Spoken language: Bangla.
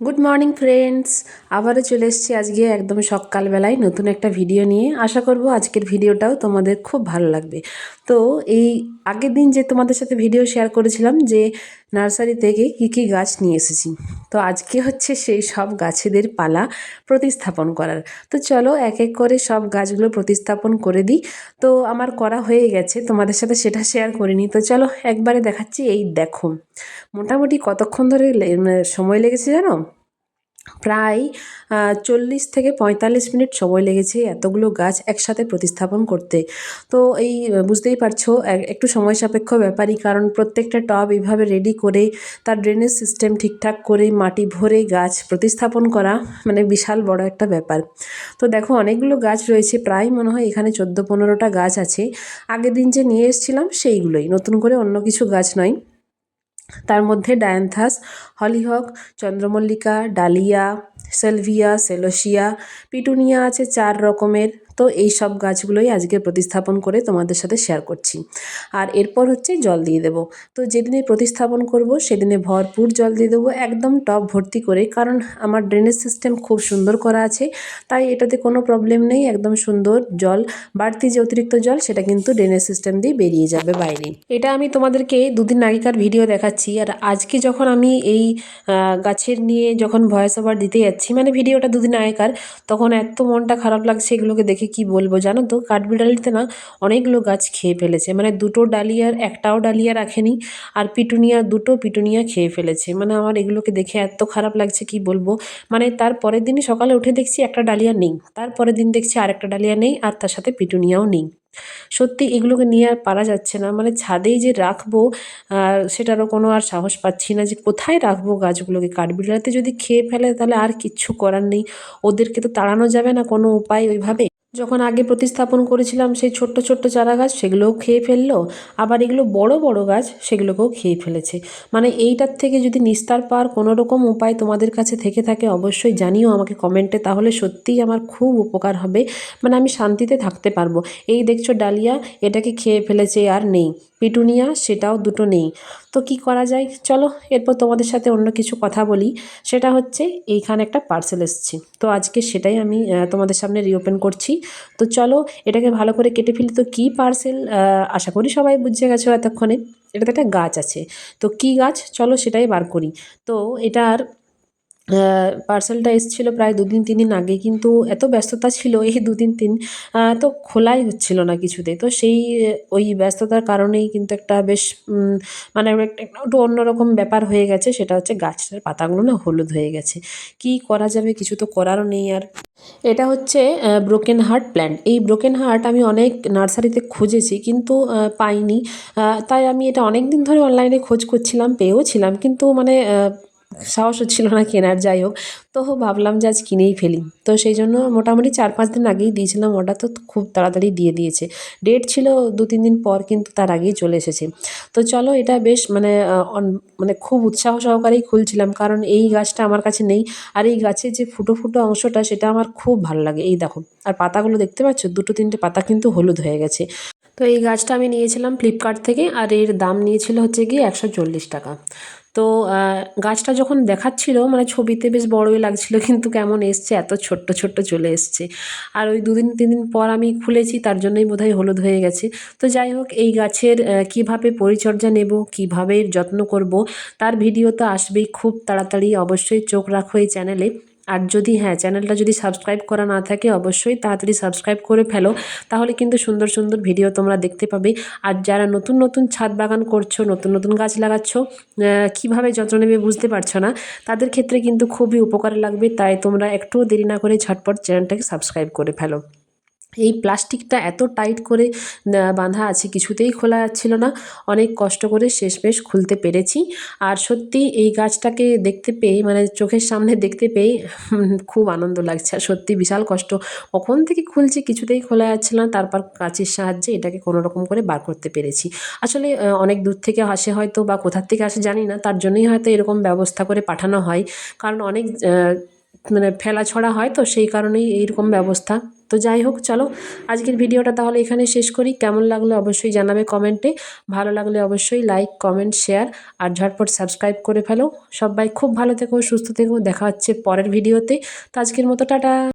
গুড মর্নিং ফ্রেন্ডস আবারও চলে এসেছি আজকে একদম সকালবেলায় নতুন একটা ভিডিও নিয়ে। আশা করব আজকের ভিডিওটাও তোমাদের খুব ভালো লাগবে। তো এই আগের দিন যে তোমাদের সাথে ভিডিও শেয়ার করেছিলাম যে নার্সারি থেকে কী কী গাছ নিয়ে এসেছি। তো আজকে হচ্ছে সেই সব গাছেদের পালা প্রতিস্থাপন করার। তো চলো এক এক করে সব গাছগুলো প্রতিস্থাপন করে দিই। তো আমার করা হয়ে গেছে, তোমাদের সাথে সেটা শেয়ার করিনি তো চলো একবারে দেখাচ্ছি, এই দেখো। মোটামুটি কতক্ষণ ধরে সময় লেগেছে জানো? প্রায় চল্লিশ থেকে পঁয়তাল্লিশ মিনিট সময় লেগেছে এতগুলো গাছ একসাথে প্রতিস্থাপন করতে। তো এই, বুঝতেই পারছ একটু সময় সাপেক্ষ ব্যাপারই, কারণ প্রত্যেকটা টব এইভাবে রেডি করে তার ড্রেনেজ সিস্টেম ঠিকঠাক করে মাটি ভরে গাছ প্রতিস্থাপন করা মানে বিশাল বড় একটা ব্যাপার। তো দেখো, অনেকগুলো গাছ রয়েছে, প্রায় মনে হয় এখানে চোদ্দ পনেরোটা গাছ আছে। আগের দিন যে নিয়ে এসেছিলাম সেইগুলোই, নতুন করে অন্য কিছু গাছ নয়। তার মধ্যে ডায়ান্থাস হলিহক চন্দ্রমল্লিকা ডালিয়া সেলভিয়া সেলোসিয়া পিটুনিয়া আছে চার রকমের। তো এই সব গাছগুলোই আজকে প্রতিস্থাপন করে তোমাদের সাথে শেয়ার করছি। আর এরপর হচ্ছে জল দিয়ে দেবো। তো যেদিনে প্রতিস্থাপন করব, সেদিনে ভরপুর জল দিয়ে দেবো, একদম টপ ভর্তি করে। কারণ আমার ড্রেনেজ সিস্টেম খুব সুন্দর করা আছে, তাই এটাতে কোনো প্রবলেম নেই, একদম সুন্দর জল, বাড়তি যে অতিরিক্ত জল, সেটা কিন্তু ড্রেনেজ সিস্টেম দিয়ে বেরিয়ে যাবে বাইরে। এটা আমি তোমাদেরকে দুদিন আগেকার ভিডিও দেখাচ্ছি। আর আজকে যখন আমি এই গাছের নিয়ে যখন ভয়েস ওভার দিতে যাচ্ছি মানে ভিডিওটা দুদিন আগেকার, তখন এত মনটা খারাপ লাগছে এগুলোকে দেখে কি বলব জানো তো? কাঠবিড়ালিতে না অনেকগুলো গাছ খেয়ে ফেলেছে। মানে দুটো ডালিয়ার একটাও ডালিয়া রাখেনি। আর পিটুনিয়া দুটো পিটুনিয়া খেয়ে ফেলেছে। মানে আমার এগুলোকে দেখে এত খারাপ লাগছে কি বলব? মানে তার পরের দিনই সকালে উঠে দেখছি একটা ডালিয়া নেই। তারপরের দিন দেখছি আরেকটা ডালিয়া নেই, আর তার সাথে পিটুনিয়াও নেই। সত্যি এগুলোকে নিয়ে আর পারা যাচ্ছে না। মানে ছাদেই যে রাখব, আর সেটারও কোনো আর সাহস পাচ্ছি না যে কোথায় রাখব গাছগুলোকে। কাঠবিড়ালিতে যদি খেয়ে ফেলে তাহলে আর কিচ্ছু করার নেই। ওদেরকে তো তাড়ানো যাবে না কোনো উপায় ওইভাবে। যখন আগে প্রতিস্থাপন করেছিলাম সেই ছোট্ট ছোট্ট চারা গাছ সেগুলোও খেয়ে ফেলল। আবার এগুলো বড় বড় গাছ, সেগুলোকেও খেয়ে ফেলেছে। মানে এইটার থেকে যদি নিস্তার পাওয়ার কোনো রকম উপায় তোমাদের কাছে থেকে থাকে, অবশ্যই জানিও আমাকে কমেন্টে। তাহলে সত্যিই আমার খুব উপকার হবে। মানে আমি শান্তিতে থাকতে পারব। এই দেখছ ডালিয়া, এটাকে খেয়ে ফেলেছে আর নেই। পিটুনিয়া, সেটাও দুটো নেই। তো কি করা যায়? চলো, এরপর তোমাদের সাথে অন্য কিছু কথা বলি। সেটা হচ্ছে, এইখানে একটা পার্সেল এসছে। তো আজকে সেটাই আমি তোমাদের সামনে রিওপেন করছি। তো চলো, এটাকে ভালো করে কেটে ফেলি। তো কী পার্সেল আশা করি সবাই বুঝে গেছো এতক্ষণে। এটাতে একটা গাছ আছে। তো কী গাছ? চলো সেটাই বার করি। তো এটার পার্সেলটা এসেছিল প্রায় দুদিন তিন দিন আগে, কিন্তু এত ব্যস্ততা ছিল এই দুদিন, তিন তো খোলাই হচ্ছিল না কিছুতে। তো সেই ওই ব্যস্ততার কারণেই কিন্তু একটা বেশ মানে একটু অন্যরকম ব্যাপার হয়ে গেছে, সেটা হচ্ছে গাছের পাতাগুলো না হলুদ হয়ে গেছে। কি করা যাবে? কিছু তো করারও নেই আর। এটা হচ্ছে ব্রোকেন হার্ট প্ল্যান্ট এই ব্রোকেন হার্ট আমি অনেক নার্সারিতে খুঁজেছি, কিন্তু পাইনি। তাই আমি এটা অনেক দিন ধরে অনলাইনে খোঁজ করছিলাম, পেয়েও ছিলাম, কিন্তু মানে সাহস হচ্ছিল না কেনার, যাই হোক। তো ভাবলাম যে আজ কিনেই ফেলি। তো সেই জন্য মোটামুটি চার পাঁচ দিন আগেই দিয়েছিলাম অর্ডার তো খুব তাড়াতাড়ি দিয়ে দিয়েছে। ডেট ছিল দু তিন দিন পর, কিন্তু তার আগেই চলে এসেছে। তো চলো এটা বেশ মানে মানে খুব উৎসাহ সহকারেই খুলছিলাম, কারণ এই গাছটা আমার কাছে নেই। আর এই গাছের যে ফুটো ফুটো অংশটা, সেটা আমার খুব ভালো লাগে। এই দেখো, আর পাতাগুলো দেখতে পাচ্ছ? দুটো তিনটে পাতা কিন্তু হলুদ হয়ে গেছে। তো এই গাছটা আমি নিয়েছিলাম ফ্লিপকার্ট থেকে, আর এর দাম নিয়েছিল হচ্ছে গিয়ে একশো চল্লিশ টাকা। তো গাছটা যখন দেখাচ্ছিল মানে ছবিতে বেশ বড়ই লাগছিল, কিন্তু কেমন এসছে, এত ছোট্ট ছোট্ট চলে এসছে। আর ওই দুদিন তিন দিন পর আমি খুলেছি, তার জন্যই বোধহয় হলুদ হয়ে গেছে। তো যাই হোক, এই গাছের কীভাবে পরিচর্যা নেব, কীভাবে যত্ন করব, তার ভিডিও তো আসবেই, খুব তাড়াতাড়ি অবশ্যই চোখ রাখো এই চ্যানেলে। আর যদি হ্যাঁ চ্যানেলটা যদি সাবস্ক্রাইব করা না থাকে, অবশ্যই তাড়াতাড়ি সাবস্ক্রাইব করে ফেলো। তাহলে কিন্তু সুন্দর সুন্দর ভিডিও তোমরা দেখতে পাবে। আর যারা নতুন নতুন ছাদ বাগান করছ, নতুন নতুন গাছ লাগাচ্ছ কীভাবে যত্ন নেবে বুঝতে পারছ না, তাদের ক্ষেত্রে কিন্তু খুবই উপকার লাগবে। তাই তোমরা একটুও দেরি না করে ঝটপট চ্যানেলটাকে সাবস্ক্রাইব করে ফেলো। এই প্লাস্টিকটা এত টাইট করে বাঁধা আছে কিছুতেই খোলা যাচ্ছিল না। অনেক কষ্ট করে শেষমেশ খুলতে পেরেছি। আর সত্যি এই গাছটাকে দেখতে পেয়ে মানে চোখের সামনে দেখতে পেয়ে খুব আনন্দ লাগছে। আর সত্যি বিশাল কষ্ট। কখন থেকে খুলছি কিছুতেই খোলা যাচ্ছিল না। তারপর কাঁচের সাহায্যে এটাকে কোনো রকম করে বার করতে পেরেছি। আসলে অনেক দূর থেকে আসে হয়তো বা কোথার থেকে আসে জানি না। তার জন্যই হয়তো এরকম ব্যবস্থা করে পাঠানো হয়। কারণ অনেক মানে ফেলা ছড়া হয় তো সেই কারণেই এইরকম ব্যবস্থা। তো যাই হোক, চলো আজকের ভিডিওটা তাহলে এখানে শেষ করি। কেমন লাগল অবশ্যই জানাবে কমেন্টে। ভালো লাগলে অবশ্যই লাইক, কমেন্ট, শেয়ার আর ঝটপট সাবস্ক্রাইব করে ফেলো। সবাই খুব ভালো থেকো, সুস্থ থেকো। দেখা হচ্ছে পরের ভিডিওতে। তো আজকের মতো, টাটা।